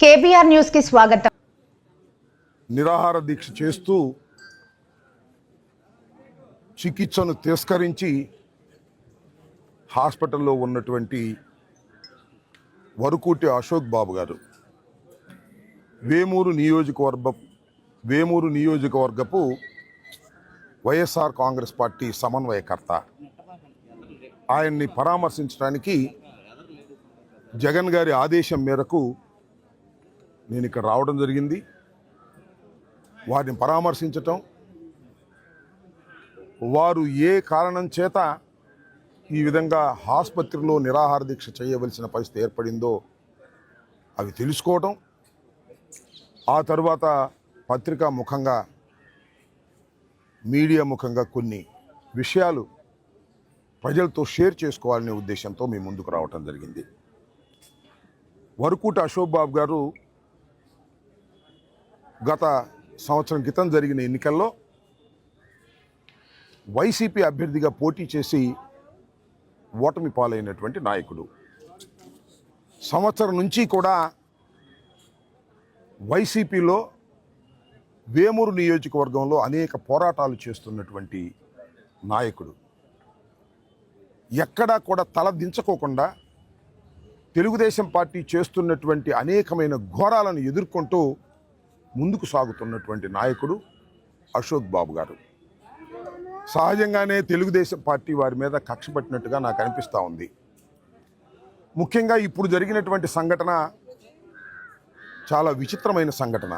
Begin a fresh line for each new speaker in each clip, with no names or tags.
KBR న్యూస్కి స్వాగతం.
నిరాహార దీక్ష చేస్తూ చికిత్సను తిరస్కరించి హాస్పిటల్లో ఉన్నటువంటి వరుకూటి అశోక్ బాబు గారు వేమూరు నియోజకవర్గ వేమూరు నియోజకవర్గపు వైఎస్ఆర్ కాంగ్రెస్ పార్టీ సమన్వయకర్త. ఆయన్ని పరామర్శించడానికి జగన్ గారి ఆదేశం మేరకు నేను ఇక్కడ రావడం జరిగింది. వారిని పరామర్శించటం. వారు ఏ కారణం చేత ఈ విధంగా ఆసుపత్రిలో నిరాహార దీక్ష చేయవలసిన పరిస్థితి ఏర్పడిందో అవి తెలుసుకోవటం. ఆ తర్వాత పత్రికా ముఖంగా మీడియా ముఖంగా కొన్ని విషయాలు ప్రజలతో షేర్ చేసుకోవాలనే ఉద్దేశంతో మీ ముందుకు రావటం జరిగింది. వరకుట అశోక్ బాబు గారు గత సంవత్సరం క్రితం జరిగిన ఎన్నికల్లో వైసీపీ అభ్యర్థిగా పోటీ చేసి ఓటమి పాలైనటువంటి నాయకుడు. సంవత్సరం నుంచి కూడా వైసీపీలో వేమూరు నియోజకవర్గంలో అనేక పోరాటాలు చేస్తున్నటువంటి నాయకుడు. ఎక్కడా కూడా తల దించుకోకుండా తెలుగుదేశం పార్టీ చేస్తున్నటువంటి అనేకమైన ఘోరాలను ఎదుర్కొంటూ ముందుకు సాగుతున్నటువంటి నాయకుడు అశోక్ బాబు గారు. సహజంగానే తెలుగుదేశం పార్టీ వారి మీద కక్ష పట్టినట్టుగా నాకు అనిపిస్తూ ఉంది. ముఖ్యంగా ఇప్పుడు జరిగినటువంటి సంఘటన చాలా విచిత్రమైన సంఘటన.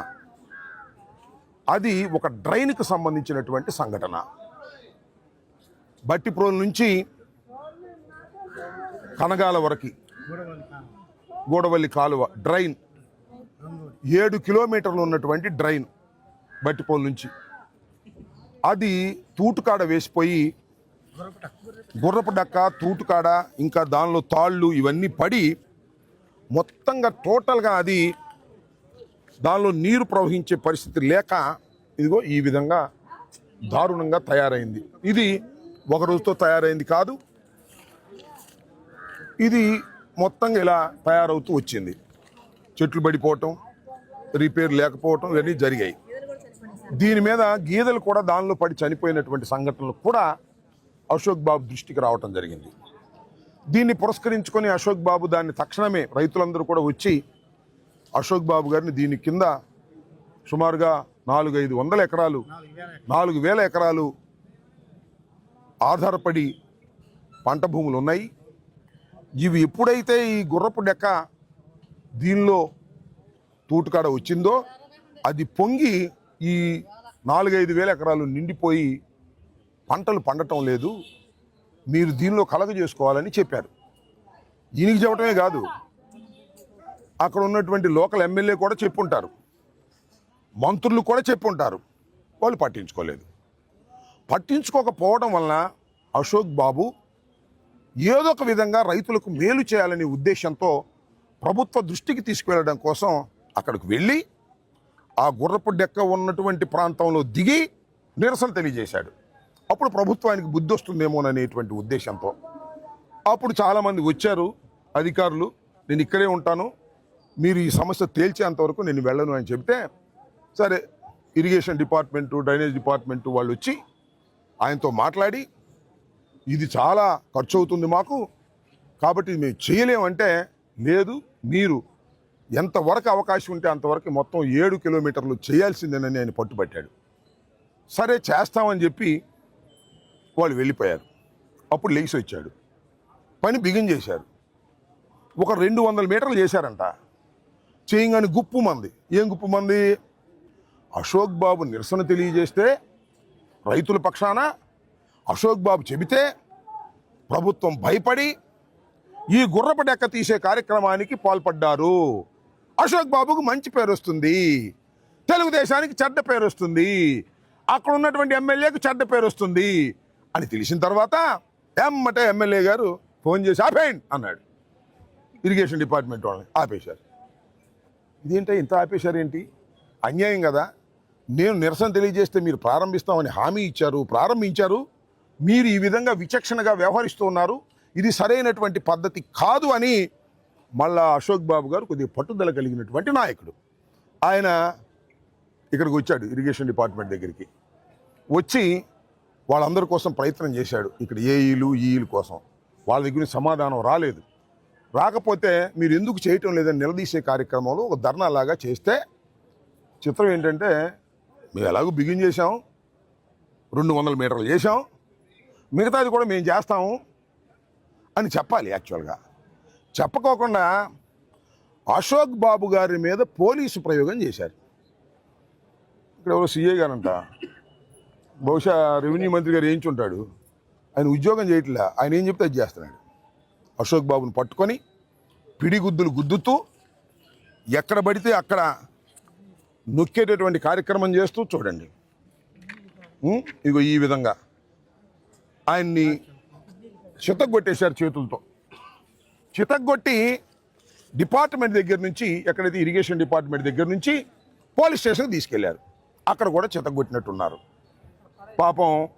అది ఒక డ్రైన్కు సంబంధించినటువంటి సంఘటన. బట్టిప్రోల్ నుంచి కనగాల వరకు గూడవల్లి కాలువ డ్రైన్ ఏడు కిలోమీటర్లు ఉన్నటువంటి డ్రైన్ బట్టిపోల్ నుంచి. అది తూటుకాడ వేసిపోయి గుర్రపు డక్క తూటుకాడ ఇంకా దానిలో తాళ్ళు ఇవన్నీ పడి మొత్తంగా టోటల్గా అది దానిలో నీరు ప్రవహించే పరిస్థితి లేక ఇదిగో ఈ విధంగా దారుణంగా తయారైంది. ఇది ఒక రోజుతో తయారైంది కాదు. ఇది మొత్తంగా ఇలా తయారవుతూ వచ్చింది. చెట్లు పడిపోవటం రిపేర్ లేకపోవటం ఇవన్నీ జరిగాయి. దీని మీద గీదలు కూడా దానిలో పడి చనిపోయినటువంటి సంఘటనలు కూడా అశోక్ బాబు దృష్టికి రావటం జరిగింది. దీన్ని పురస్కరించుకొని అశోక్ బాబు దాన్ని తక్షణమే రైతులందరూ కూడా వచ్చి అశోక్ బాబు గారిని దీని కింద సుమారుగా నాలుగు ఐదు వందల ఎకరాలు నాలుగు వేల ఎకరాలు ఆధారపడి పంట భూములు ఉన్నాయి. ఇవి ఎప్పుడైతే ఈ గుర్రపు డెక్క దీనిలో తూటుకాడ వచ్చిందో అది పొంగి ఈ నాలుగైదు వేల ఎకరాలు నిండిపోయి పంటలు పండటం లేదు. మీరు దీనిలో కలగ చేసుకోవాలని చెప్పారు. ఈయనకి చెప్పటమే కాదు. అక్కడ ఉన్నటువంటి లోకల్ ఎమ్మెల్యే కూడా చెప్పుంటారు. మంత్రులు కూడా చెప్పుంటారు. వాళ్ళు పట్టించుకోలేదు. పట్టించుకోకపోవడం వలన అశోక్ బాబు ఏదో ఒక విధంగా రైతులకు మేలు చేయాలనే ఉద్దేశంతో ప్రభుత్వ దృష్టికి తీసుకువెళ్ళడం కోసం అక్కడికి వెళ్ళి ఆ గుర్రపు డెక్క ఉన్నటువంటి ప్రాంతంలో దిగి నిరసన తెలియజేశాడు. అప్పుడు ప్రభుత్వానికి బుద్ధి వస్తుందేమోననేటువంటి ఉద్దేశంతో. అప్పుడు చాలామంది వచ్చారు అధికారులు నేను ఇక్కడే ఉంటాను మీరు ఈ సమస్య తేల్చేంతవరకు నేను వెళ్ళను అని చెప్తే సరే ఇరిగేషన్ డిపార్ట్మెంటు డ్రైనేజ్ డిపార్ట్మెంటు వాళ్ళు వచ్చి ఆయనతో మాట్లాడి ఇది చాలా ఖర్చు అవుతుంది మాకు కాబట్టి మేము చేయలేమంటే లేదు మీరు ఎంతవరకు అవకాశం ఉంటే అంతవరకు మొత్తం ఏడు కిలోమీటర్లు చేయాల్సిందేనని ఆయన పట్టుబట్టాడు. సరే చేస్తామని చెప్పి వాళ్ళు వెళ్ళిపోయారు. అప్పుడు లేచి వచ్చాడు. పని బిగిన్ చేశారు. ఒక రెండు వందల మీటర్లు చేశారంట. చేయగానే గుప్పు మంది. ఏం గుప్పు మంది? అశోక్ బాబు నిరసన తెలియజేస్తే రైతుల పక్షాన అశోక్ బాబు చెబితే ప్రభుత్వం భయపడి ఈ గుర్రపు డెక్క తీసే కార్యక్రమానికి పాల్పడ్డారు. అశోక్ బాబుకు మంచి పేరు వస్తుంది. తెలుగుదేశానికి చెడ్డ పేరు వస్తుంది. అక్కడ ఉన్నటువంటి ఎమ్మెల్యేకు చెడ్డ పేరు వస్తుంది. అని తెలిసిన తర్వాత ఎమ్మటే ఎమ్మెల్యే గారు ఫోన్ చేసి ఆపేయండి అన్నాడు. ఇరిగేషన్ డిపార్ట్మెంట్ వాళ్ళని ఆపేశారు. ఇదేంటో ఇంత ఆపేశారు ఏంటి? అన్యాయం కదా. నేను నిరసన తెలియజేస్తే మీరు ప్రారంభిస్తామని హామీ ఇచ్చారు ప్రారంభించారు. మీరు ఈ విధంగా విచక్షణగా వ్యవహరిస్తూ ఉన్నారు. ఇది సరైనటువంటి పద్ధతి కాదు అని మళ్ళా అశోక్ బాబు గారు కొద్దిగా పట్టుదల కలిగినటువంటి నాయకుడు. ఆయన ఇక్కడికి వచ్చాడు ఇరిగేషన్ డిపార్ట్మెంట్ దగ్గరికి. వచ్చి వాళ్ళందరి కోసం ప్రయత్నం చేశాడు ఇక్కడ ఏఈలు ఈఈల కోసం. వాళ్ళ దగ్గర సమాధానం రాలేదు. రాకపోతే మీరు ఎందుకు చేయటం లేదని నిలదీసే కార్యక్రమంలో ఒక ధర్నా లాగా చేస్తే చిత్రం ఏంటంటే మేము ఎలాగో బిగిన్ చేసాం రెండు వందల మీటర్లు చేసాం మిగతాది కూడా మేము చేస్తాము అని చెప్పాలి యాక్చువల్గా. చెప్పకోకుండా అశోక్ బాబు గారి మీద పోలీసు ప్రయోగం చేశారు. ఇక్కడ ఎవరో సీఏ గారంట. బహుశా రెవెన్యూ మంత్రి గారు ఏంచుంటాడు ఆయన ఉద్యోగం చేయట్లే. ఆయన ఏం చెప్తే అది చేస్తున్నాడు. అశోక్ బాబుని పట్టుకొని పిడిగుద్దులు గుద్దుతూ ఎక్కడ పడితే అక్కడ నొక్కేటటువంటి కార్యక్రమం చేస్తూ చూడండి. ఇగో ఈ విధంగా. ఆయన్ని చితగ్గొట్టేశారు చేతులతో. చితగ్గొట్టి డిపార్ట్మెంట్ దగ్గర నుంచి ఎక్కడైతే ఇరిగేషన్ డిపార్ట్మెంట్ దగ్గర నుంచి పోలీస్ స్టేషన్కి తీసుకెళ్ళారు. అక్కడ కూడా చితగ్గొట్టినట్టున్నారు. పాపం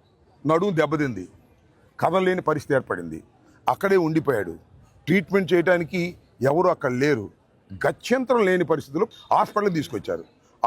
నడుము దెబ్బతింది. కదలలేని పరిస్థితి ఏర్పడింది. అక్కడే ఉండిపోయాడు. ట్రీట్మెంట్ చేయడానికి ఎవరు అక్కడ లేరు. గత్యంతరం లేని పరిస్థితులు హాస్పిటల్కి తీసుకొచ్చారు.